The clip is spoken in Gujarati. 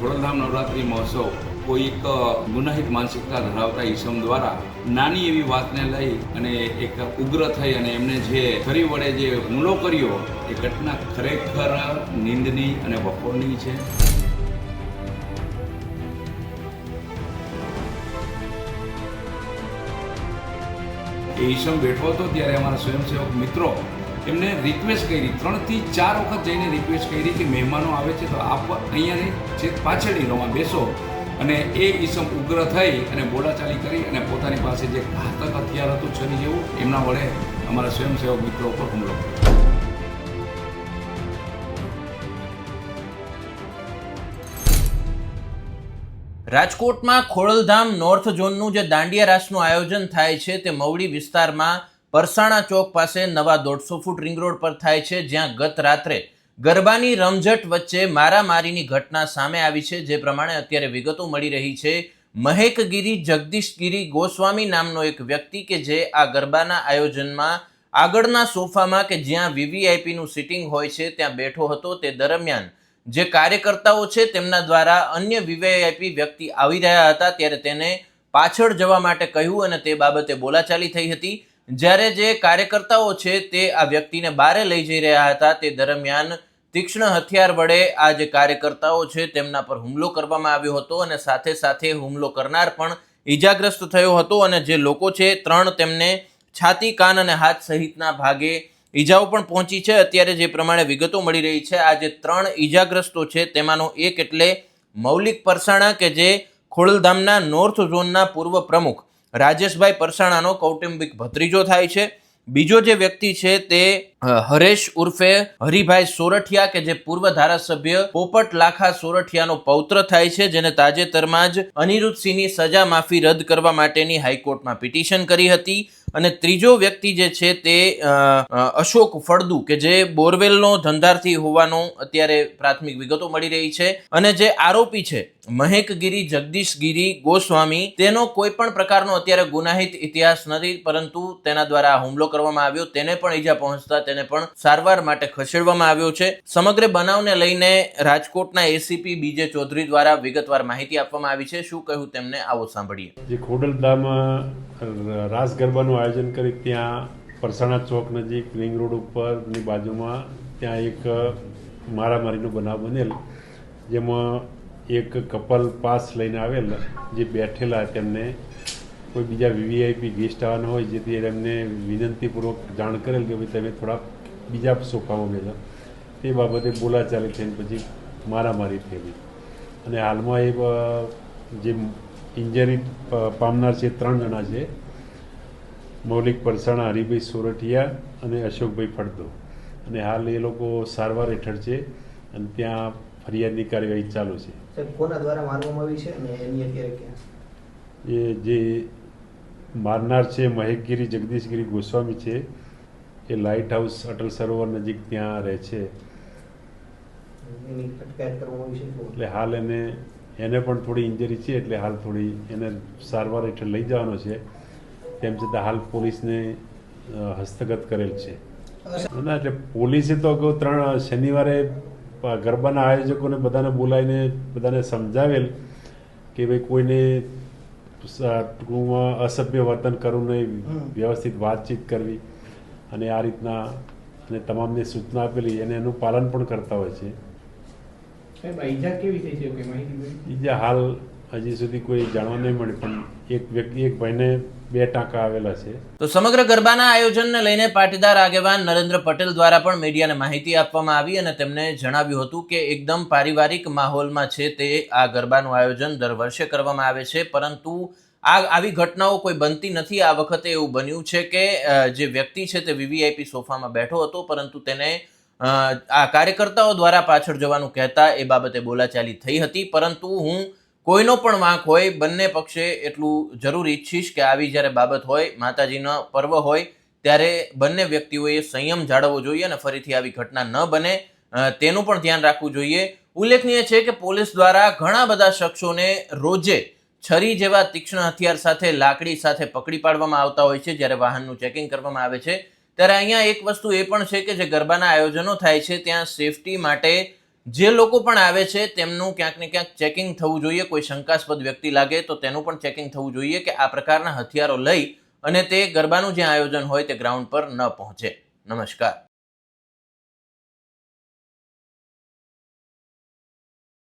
ખોડલધામ નવરાત્રિ મહોત્સવ કોઈ એક ગુનાહિત માનસિકતા ધરાવતા ઈસમ દ્વારા નાની એવી વાતને લઈ અને એક ઉગ્ર થઈ અને એમને જે ફરી વડે જે હુમલો કર્યો, એ ઘટના ખરેખર નિંદની અને વખોડની છે. એ ઈસમ બેઠો હતો ત્યારે અમારા સ્વયંસેવક મિત્રો એમને રિક્વેસ્ટ કરી, ત્રણથી ચાર વખત જઈને રિક્વેસ્ટ કરી કે મહેમાનો આવે છે, તો આપ અહીંયા જે પાછળની રોમાં બેસો. અને એ ઈસમ ઉગ્ર થઈ અને બોલાચાલી કરી અને પોતાની પાસે જે ઘાતક હથિયાર હતું છરી જેવું, એમના વડે અમારા સ્વયંસેવક મિત્રો ઉપર હુમલો રાજકોટમાં ખોડલધામ નોર્થ ઝોનનું જે દાંડિયા રાસનું આયોજન થાય છે, તે મવડી વિસ્તારમાં પરસાણા ચોક પાસે નવા દોઢસો ફૂટ રિંગ રોડ પર થાય છે, જ્યાં ગત રાત્રે ગરબાની રમઝટ વચ્ચે મારામારીની ઘટના સામે આવી છે, જે પ્રમાણે અત્યારે વિગતો મળી રહી છે. મહેકગીરી જગદીશગીરી ગોસ્વામી નામનો એક વ્યક્તિ કે જે આ ગરબાના આયોજનમાં આગળના સોફામાં કે જ્યાં વીવીઆઈપીનું સિટિંગ હોય છે, ત્યાં બેઠો હતો. તે દરમિયાન જે કાર્યકર્તાઓ છે, તેમના દ્વારા અન્ય વીવીઆઈપી વ્યક્તિ આવી રહ્યા હતા, ત્યારે તેને પાછળ જવા માટે કહ્યું અને તે બાબતે બોલાચાલી થઈ હતી. જ્યારે જે કાર્યકર્તાઓ છે તે આ વ્યક્તિને બારે લઈ જઈ રહ્યા હતા, તે દરમિયાન તીક્ષ્ણ હથિયાર વડે આ જે કાર્યકર્તાઓ છે તેમના પર હુમલો કરવામાં આવ્યો હતો અને સાથે સાથે હુમલો કરનાર પણ ઈજાગ્રસ્ત થયો હતો અને જે લોકો છે, ત્રણ તેમને છાતી, કાન અને હાથ સહિતના ભાગે ઈજાઓ પણ પહોંચી છે. અત્યારે જે પ્રમાણે વિગતો મળી રહી છે, આ જે ત્રણ ઈજાગ્રસ્તો છે તેમાંનો એક એટલે મૌલિક પરસાણા કે જે ખોડલધામના નોર્થ ઝોનના પૂર્વ પ્રમુખ રાજેશભાઈ પરસાણાનો કૌટુંબિક ભત્રીજો થાય છે. બીજો જે વ્યક્તિ છે તે હરેશ ઉર્ફે હરિભાઈ સોરઠિયા કે જે પૂર્વ ધારાસભ્ય પોપટ લાખા સોરઠિયાનો પૌત્ર થાય છે, જેને તાજેતરમાં જ અનિરુદ્ધસિંહની સજા માફી રદ કરવા માટેની હાઈકોર્ટમાં પિટિશન કરી હતી. અને ત્રીજો વ્યક્તિ જે છે તે અશોક ફળદુ, કે જે બોરવેલનો ધંધાર્થી હોવાનું અત્યારે પ્રાથમિક વિગતો મળી રહી છે. અને જે આરોપી છે, મહેકગીરી જગદીશગીરી ગોસ્વામી, તેનો કોઈ પણ પ્રકારનો અત્યારે ગુનાહિત ઇતિહાસ નથી, પરંતુ તેના દ્વારા હુમલો કરવામાં આવ્યો. તેને પણ ઈજા પહોંચતા તેને પણ સારવાર માટે ખસેડવામાં આવ્યો છે. સમગ્ર બનાવને લઈને રાજકોટના એસીપી બીજે ચૌધરી દ્વારા વિગતવાર માહિતી આપવામાં આવી છે. શું કહ્યું તેમને, આવો સાંભળીએ. જે ખોડલધામ રાસ ગરબાનું આયોજન કરી ત્યાં પરસાણા ચોક નજીક રિંગ રોડ ઉપરની બાજુમાં ત્યાં એક મારામારીનો બનાવ બનેલ, જેમાં એક કપલ પાસ લઈને આવેલ, જે બેઠેલા તેમને કોઈ બીજા વીવીઆઈપી ગેસ્ટ આવવાના હોય, જેથી એમને વિનંતીપૂર્વક જાણ કરેલ કે ભાઈ તમે થોડા બીજા સોફામાં બેસો તે બાબતે બોલાચાલી થઈને પછી મારામારી થયેલી. અને હાલમાં એ જે ઇન્જરી પામનાર છે ત્રણ જણા છે મૌલિક પરસાણા હરિભાઈ સોરઠિયા અને અશોકભાઈ ફળદો. અને હાલ એ લોકો સારવાર હેઠળ છે અને ત્યાં ફરિયાદની કાર્યવાહી ચાલુ છે. કોના દ્વારા મારવામાં આવી છે અને એની અત્યારે ક્યાં? એ જે મારનાર છે મહેકગીરી જગદીશગીરી ગોસ્વામી છે એ લાઇટ હાઉસ અટલ સરોવર નજીક ત્યાં રહે છે? એટલે હાલ એને એને પણ થોડી ઇન્જરી છે એટલે હાલ થોડી એને સારવાર હેઠળ લઈ જવાનો છે. તેમ છતાં હાલ પોલીસને હસ્તગત કરેલ છે. ના એટલે પોલીસે તો અગાઉ ત્રણ શનિવારે ગરબાના આયોજકોને બધાને બોલાવીને બધાને સમજાવેલ કે ભાઈ કોઈને ટૂંકમાં અસભ્ય વર્તન કરવું નહીં વ્યવસ્થિત વાતચીત કરવી અને આ રીતના અને તમામને સૂચના આપેલી અને એનું પાલન પણ કરતા હોય છે. ઈજા કેવી થઈ છે? કોઈ માહિતી મળી? બીજા હાલ હજી સુધી કોઈ જાણવા નહીં મળે પણ એક વ્યક્તિ એક ભાઈને બે ટાંકા આવેલા છે. તો સમગ્ર ગરબાના આયોજનને લઈને પાટીદાર આગેવાન નરેન્દ્ર પટેલ દ્વારા પણ મીડિયાને માહિતી આપવામાં આવી અને તેમણે જણાવ્યું હતું કે એકદમ પારિવારિક માહોલમાં છે તે આ ગરબાનું આયોજન દર વર્ષે કરવામાં આવે છે પરંતુ આ આવી ઘટનાઓ કોઈ બનતી નથી. આ વખતે એવું બન્યું છે કે જે વ્યક્તિ છે તે વીવીઆઈપી સોફામાં બેઠો હતો પરંતુ તેને આ કાર્યકર્તાઓ દ્વારા પાછળ જવાનું કહેતા એ બાબતે બોલાચાલી થઈ હતી, પરંતુ હું કોઈનો પણ વાંક હોય, બંને પક્ષે એટલું જરૂર ઈચ્છીશ કે આવી જ્યારે બાબત હોય, માતાજીનો પર્વ હોય, ત્યારે બંને વ્યક્તિઓએ સંયમ જાળવવો જોઈએ અને ફરીથી આવી ઘટના ન બને. તેનું પણ ધ્યાન રાખવું જોઈએ. ઉલ્લેખનીય છે કે પોલીસ દ્વારા ઘણા બધા શખ્સોને રોજે છરી જેવા તીક્ષ્ણ હથિયાર સાથે, લાકડી સાથે પકડી પાડવામાં આવતા હોય છે, જ્યારે વાહનનું ચેકિંગ કરવામાં આવે છે. ત્યારે અહીંયા એક વસ્તુ એ પણ છે કે જે ગરબાના આયોજનો થાય છે, ત્યાં સેફટી માટે જે લોકો પણ આવે છે, તેમનું ક્યાંક ને ક્યાંક ચેકિંગ થવું જોઈએ. કોઈ શંકાસ્પદ વ્યક્તિ લાગે તો તેનું પણ ચેકિંગ થવું જોઈએ કે આ પ્રકારના હથિયારો લઈ અને તે ગરબાનું જે આયોજન હોય તે ગ્રાઉન્ડ પર ન પહોંચે. નમસ્કાર.